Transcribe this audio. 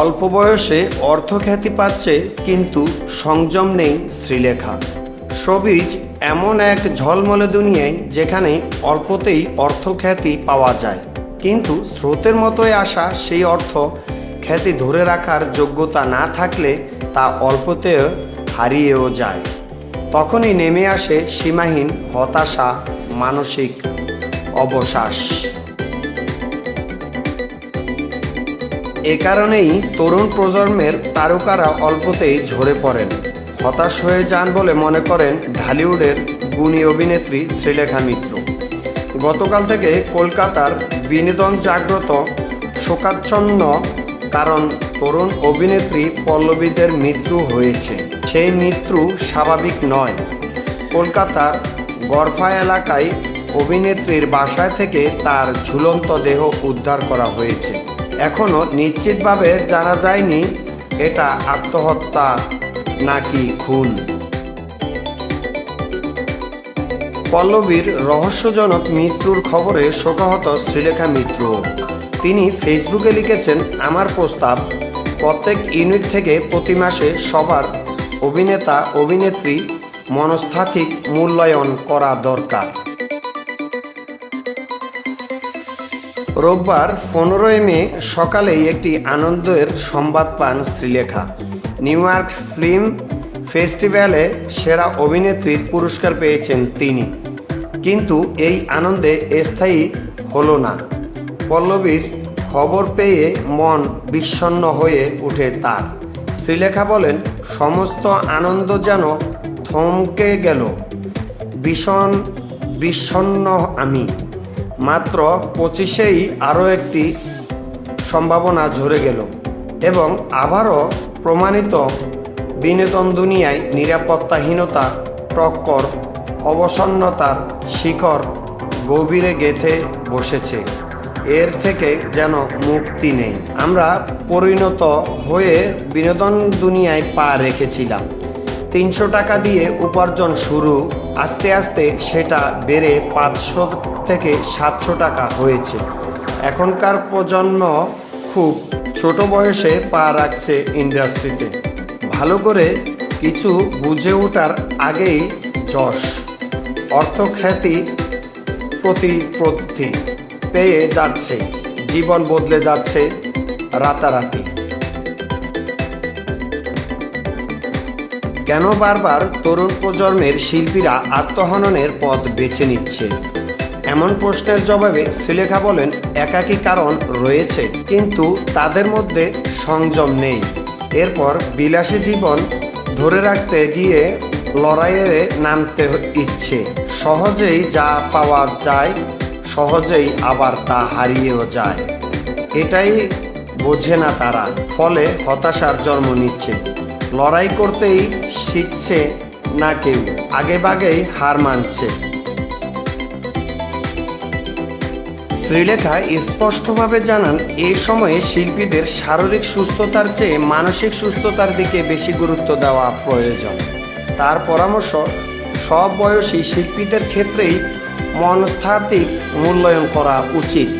অল্প বয়সে অর্থখ্যাতি পাচ্ছে কিন্তু সংযম নেই শ্রীলেখা। সবিজ এমন এক ঝলমলে দুনিয়ায় যেখানে অল্পতেই অর্থখ্যাতি পাওয়া যায়। কিন্তু স্রোতের মতোই আসা সেই অর্থ খ্যাতি ধরে রাখার যোগ্যতা না থাকলে তা অল্পতেও হারিয়েও যায়। তখনই নেমে আসে সীমাহীন হতাশা, মানসিক অবসাস এ কারণেই তরুণ প্রজন্মের তারকারা অল্পতেই ঝরে পড়েন। হতাশ হয়ে যান বলে মনে করেন ঢালিউডের গুণী অভিনেত্রী শ্রীলেখা মিত্র। গতকাল থেকে কলকাতার বিনোদন জাগ্রত শোকাচ্ছন্ন কারণ তরুণ অভিনেত্রী পল্লবীদের মৃত্যু হয়েছে। সেই মৃত্যু স্বাভাবিক নয়। কলকাতার গরফা এলাকায় অভিনেত্রীর বাসায় থেকে তার ঝুলন্ত দেহ উদ্ধার করা হয়েছে। এখনও নিশ্চিতভাবে জানা যায়নি এটা আত্মহত্যা নাকি খুন। পল্লবীর রহস্যজনক মৃত্যুর খবরে শোকাহত শ্রীলেখা মিত্র। তিনি ফেসবুকে লিখেছেন, আমার প্রস্তাব, প্রত্যেক ইউনিট থেকে প্রতি মাসে সবার অভিনেতা, অভিনেত্রী মনস্তাত্ত্বিক মূল্যায়ন করা দরকার। রোববার পনেরোই মে সকালেই একটি আনন্দের সংবাদ পান শ্রীলেখা। নিউ ইয়র্ক ফিল্ম ফেস্টিভ্যালে সেরা অভিনেত্রীর পুরস্কার পেয়েছেন তিনি। কিন্তু এই আনন্দে স্থায়ী হলো না। পল্লবীর খবর পেয়ে মন বিষণ্ণ হয়ে ওঠে তার। শ্রীলেখা বলেন, সমস্ত আনন্দ যেন থমকে গেল। ভীষণ, বিষণ্ণ আমি। মাত্র পঁচিশেই আরও একটি সম্ভাবনা ঝরে গেল এবং আবারও প্রমাণিত বিনোদন দুনিয়ায় নিরাপত্তাহীনতা, টক্কর, অবসন্নতার শিখর গভীরে গেথে বসেছে। এর থেকে যেন মুক্তি নেই। আমরা পরিণত হয়ে বিনোদন দুনিয়ায় পা রেখেছিলাম। তিনশো টাকা দিয়ে উপার্জন শুরু, আস্তে আস্তে সেটা বেড়ে পাঁচশো থেকে সাতশো টাকা হয়েছে। এখনকার প্রজন্ম খুব ছোট বয়সে পা রাখছে ইন্ডাস্ট্রিতে। ভালো করে কিছু বুঝে ওঠার আগেই যশ, অর্থখ্যাতি প্রতিপত্তি পেয়ে যাচ্ছে, জীবন বদলে যাচ্ছে রাতারাতি। কেন বারবার তরুণ প্রজন্মের শিল্পীরা আত্মহননের পথ বেছে নিচ্ছে? এমন প্রশ্নের জবাবে শ্রীলেখা বলেন, একাকী কারণ রয়েছে, কিন্তু তাদের মধ্যে সংযম নেই। এরপর বিলাসী জীবন ধরে রাখতে গিয়ে লড়াইয়ে নামতে ইচ্ছে। সহজেই যা পাওয়া যায়, সহজেই আবার তা হারিয়েও যায়। এটাই বোঝে না তারা, ফলে হতাশার জন্ম নিচ্ছে। লড়াই করতেই শিখছে না কেউ, আগে বাগেই হার মানছে। শ্রীলেখা স্পষ্টভাবে জানান এই সময়ে শিল্পীদের শারীরিক সুস্থতার চেয়ে মানসিক সুস্থতার দিকে বেশি গুরুত্ব দেওয়া প্রয়োজন। তার পরামর্শ, সব বয়সী শিল্পীদের ক্ষেত্রেই মনস্তাত্ত্বিক মূল্যায়ন করা উচিত।